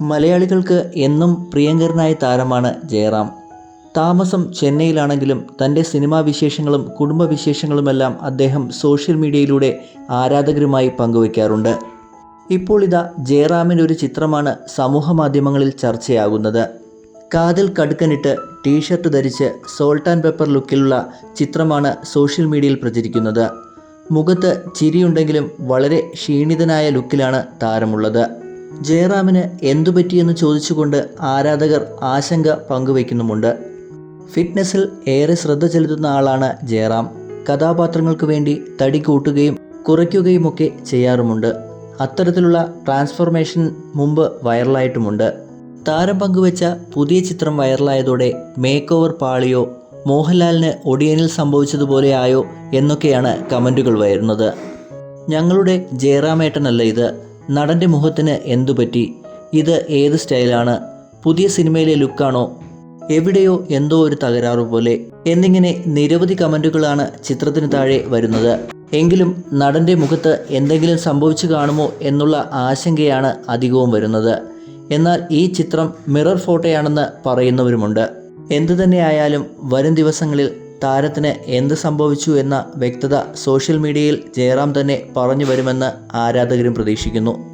മലയാളികൾക്ക് എന്നും പ്രിയങ്കരനായ താരമാണ് ജയറാം. താമസം ചെന്നൈയിലാണെങ്കിലും തന്റെ സിനിമാ വിശേഷങ്ങളും കുടുംബവിശേഷങ്ങളുമെല്ലാം അദ്ദേഹം സോഷ്യൽ മീഡിയയിലൂടെ ആരാധകരുമായി പങ്കുവയ്ക്കാറുണ്ട് ഇപ്പോൾ ഇതാ ജയറാമിന്റെ ഒരു ചിത്രമാണ് സമൂഹ മാധ്യമങ്ങളിൽ ചർച്ചയാകുന്നത്. കാതിൽ കടുക്കനിട്ട് ടീഷർട്ട് ധരിച്ച് സോൾട്ട് ആൻഡ് പെപ്പർ ലുക്കിലുള്ള ചിത്രമാണ് സോഷ്യൽ മീഡിയയിൽ പ്രചരിക്കുന്നത്. മുഖത്ത് ചിരിയുണ്ടെങ്കിലും വളരെ ക്ഷീണിതനായ ലുക്കിലാണ് താരമുള്ളത്. ജയറാമിന് എന്തു പറ്റിയെന്ന് ചോദിച്ചുകൊണ്ട് ആരാധകർ ആശങ്ക പങ്കുവയ്ക്കുന്നുമുണ്ട്. ഫിറ്റ്നസ്സിൽ ഏറെ ശ്രദ്ധ ചെലുത്തുന്ന ആളാണ് ജയറാം. കഥാപാത്രങ്ങൾക്ക് വേണ്ടി തടി കൂട്ടുകയും കുറയ്ക്കുകയുമൊക്കെ ചെയ്യാറുമുണ്ട്. അത്തരത്തിലുള്ള ട്രാൻസ്ഫോർമേഷൻ മുമ്പ് വൈറലായിട്ടുമുണ്ട്. താരം പങ്കുവച്ച പുതിയ ചിത്രം വൈറലായതോടെ മേക്ക് ഓവർ പാളിയോ മോഹൻലാലിന് ഒടിയനിൽ സംഭവിച്ചതുപോലെയായോ എന്നൊക്കെയാണ് കമന്റുകൾ വരുന്നത്. ഞങ്ങളുടെ ജയറാമേട്ടനല്ല ഇത്. നടന്റെ മുഖത്തിന് എന്തു പറ്റി? ഇത് ഏത് സ്റ്റൈലാണ്? പുതിയ സിനിമയിലെ ലുക്കാണോ? എവിടെയോ എന്തോ ഒരു തകരാറ് പോലെ. എന്നിങ്ങനെ നിരവധി കമന്റുകളാണ് ചിത്രത്തിന് താഴെ വരുന്നത്. എങ്കിലും നടന്റെ മുഖത്ത് എന്തെങ്കിലും സംഭവിച്ചു കാണുമോ എന്നുള്ള ആശങ്കയാണ് അധികവും വരുന്നത്. എന്നാൽ ഈ ചിത്രം മിറർ ഫോട്ടോയാണെന്ന് പറയുന്നവരുമുണ്ട്. എന്തു തന്നെയായാലും വരും ദിവസങ്ങളിൽ താരത്തിന് എന്ത് സംഭവിച്ചു എന്ന വ്യക്തത സോഷ്യൽ മീഡിയയിൽ ജയറാം തന്നെ പറഞ്ഞു വരുമെന്ന് ആരാധകരും പ്രതീക്ഷിക്കുന്നു.